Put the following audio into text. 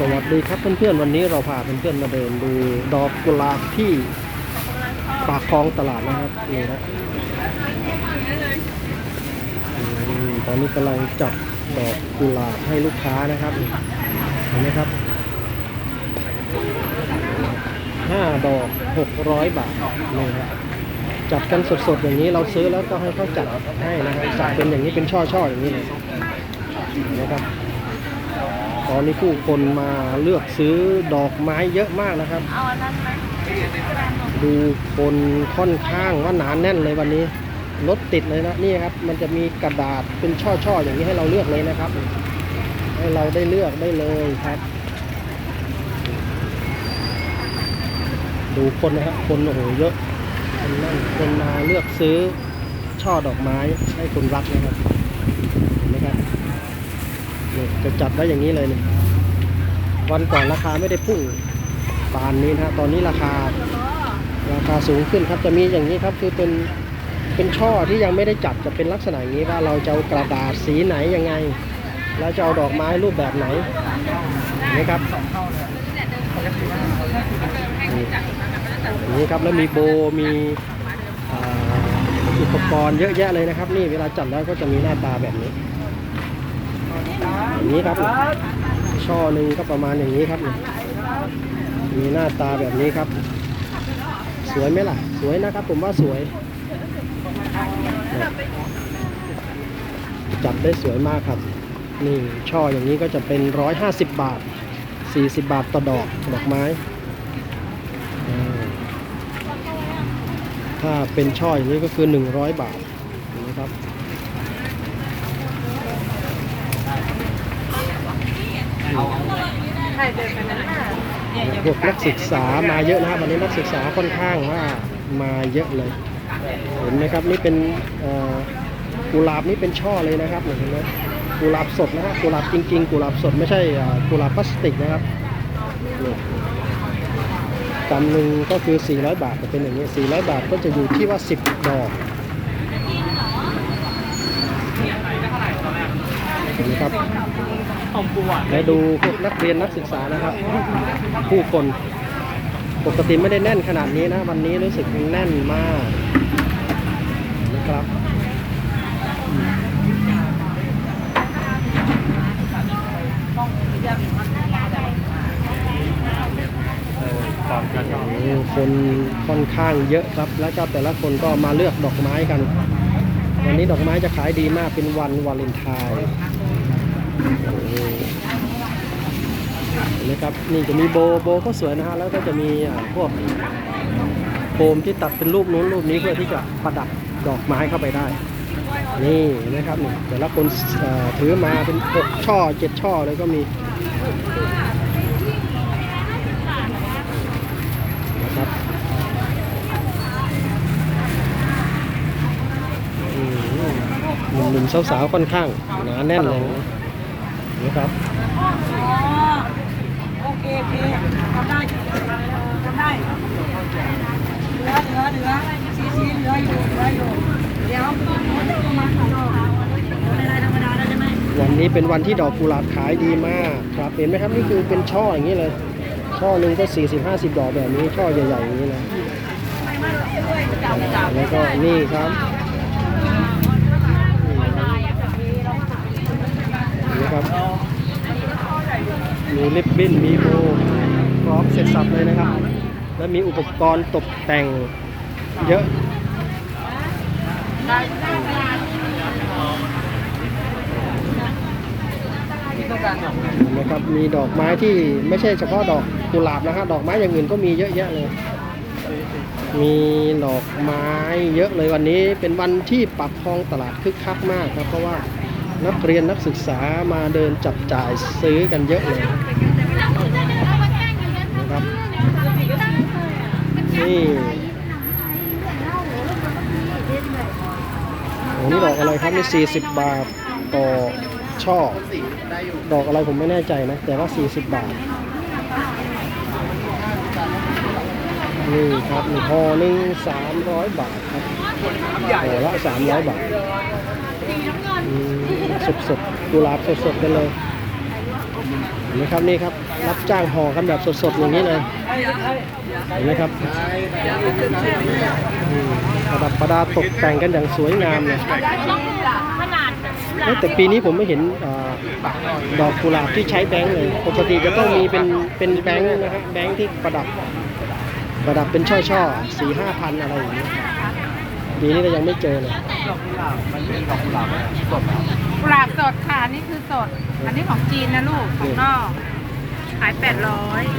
สวัสดีครับเพื่อนๆวันนี้เราพาเพื่อนๆมาเดินดูดอกกุหลาบที่ปากคลองตลาดนะครับนี่นะตอนนี้กำลังจับดอกกุหลาบให้ลูกค้านะครับเห็นไหมครับห้าดอกหกร้อยบาทนี่ครับจับกันสดๆอย่างนี้เราซื้อแล้วก็ให้เขาจัดให้นะครับจับเป็นอย่างนี้เป็นช่อๆอย่างนี้เลยนไหมครับ ตอนนี้ผู้คนมาเลือกซื้อดอกไม้เยอะมากนะครับ เอาอันนั้นไหมดูคนค่อนข้างว่าหนาแน่นเลยวันนี้รถติดเลยนะนี่ครับ มันจะมีกระดาษเป็นช่อๆอย่างนี้ให้เราเลือกเลยนะครับ ให้เราได้เลือกได้เลยครับ ดูคนนะครับคนโอ้โหเยอะคนนั่นคนมาเลือกซื้อช่อดอกไม้ให้คนรักนะครับเห็นไหมครับ จะจัดได้อย่างนี้เลยเนี่ยวันก่อนราคาไม่ได้พุ่งปานนี้นะตอนนี้ราคาราคาสูงขึ้นครับจะมีอย่างนี้ครับคือเป็นเป็นช่อที่ยังไม่ได้จัดจะเป็นลักษณะอย่างนี้ว่าเราจะเอากระดาษสีไหนยังไงแล้วจะเอาดอกไม้รูปแบบไหนนี่ครับนี่อย่างนี้ครับแล้วมีโบมีอุปกรณ์เยอะแยะเลยนะครับ นี่เวลาจัดแล้วก็จะมีหน้าตาแบบนี้ อย่างนี้ครับช่อหนึ่งก็ประมาณอย่างนี้ครับ มีหน้าตาแบบนี้ครับ สวยไหมล่ะ สวยนะครับ ผมว่าสวย จัดได้สวยมากครับนี่ช่ออย่างนี้ก็จะเป็น 150 บาท 40 บาทต่อดอกดอกไม้ ถ้าเป็นช่ออย่างนี้ก็คือ 100 บาทนะครับ ใครเดินไปนั้นน่ะ พวกนักศึกษามาเยอะนะครับวันนี้นักศึกษาค่อนข้างว่ามาเยอะเลย เห็นไหมครับนี่เป็นกุหลาบนี่เป็นช่อเลยนะครับเห็นไหมกุหลาบสดนะฮะกุหลาบจริงๆกุหลาบสดไม่ใช่กุหลาบพลาสติกนะครับกำหนึ่งก็คือ 400 บาทจะเป็นอย่างนี้400 บาทก็จะอยู่ที่ว่า 10 ดอกเห็ นไหมครับของปูอะและดูพวกนักเรียนนักศึกษานะครับ ผู้คนปกติไม่ได้แน่นขนาดนี้นะ วันนี้รู้สึกแน่นมากนะครับอืมคนค่อนข้างเยอะครับ แล้วก็แต่ละคนก็มาเลือกดอกไม้กัน วันนี้ดอกไม้จะขายดีมากเป็นวันวาเลนไทน์เห็นไหมครับนี่จะมีโบโบก็สวยนะฮะแล้วก็จะมีพวกโฟมที่ตัดเป็นรูปนู้นรูปนี้เพื่อที่จะประดับดอกไม้เข้าไปได้ นี่นไหมครับนี่แต่ละคนถือมาเป็นหกช่อเจ็ดช่อเลยก็มีนะครับอืมหนุ่ มสาวๆค่อนข้างหนาแน่นเลยนะครับโอเคโอเคทำได้ทำได้เหลือเหลือเหลือซีซีเหลืออยู่เหลืออยู่เดี๋ยวประมาณสอดอกวันนี้เป็นวันที่ดอกกุหลาบขายดีมากครับเห็นไหมครับนี่คือเป็นช่ออย่างนี้เลย ช่อหนึ่งก็ 40 50 ดอกแบบนี้ช่อใหญ่ๆอย่างนี้เลยแล้วก็นี่ครับนี่ครับ มีลิปบิ้น มีโบพร้อมเสร็จสับเลยนะครับ และมีอุปกรณ์ตกแต่งเยอะนะครับมีดอกไม้ที่ไม่ใช่เฉพาะดอกกุหลาบนะฮะดอกไม้อย่างอื่นก็มีเยอะแยะเลย มีดอกไม้เยอะเลยวันนี้เป็นวันที่ปักคลองตลาดคึกคักมากครับเพราะว่า นักเรียนนักศึกษามาเดินจับจ่ายซื้อกันเยอะเลยนะครับนี่โอ้นี่ดอกอะไรครับนี่40 บาทต่อช่อดอกอะไรผมไม่แน่ใจนะ แต่ว่า 40 บาท นี่ครับมีห่อหนึ่ง300 บาทครับห่อละ300 บาท สดสดๆกุหลาบสดสดๆกันเลยเห็นไหมครับนี่ครับรับจ้างห่อกันแบบสดๆอย่างนี้เลยเห็นไหมครับอืมประดับประดาตกแต่งกันอย่างสวยงามเลยเอ๊ะแต่ปีนี้ผมไม่เห็นเออดอกกุหลาบที่ใช้แบงค์เลยปกติจะต้องมีเป็นเป็นแบงค์นะครับแบงค์ที่ประดับ ประดับเป็นช่อๆสี่ห้าพันอะไรอย่างนี้ ปีนี้ก็ยังไม่เจอเลยกุหลาบสดค่ะนี่คือสด อันนี้ของจีนนะลูก ของนอก ขายแปดร้อย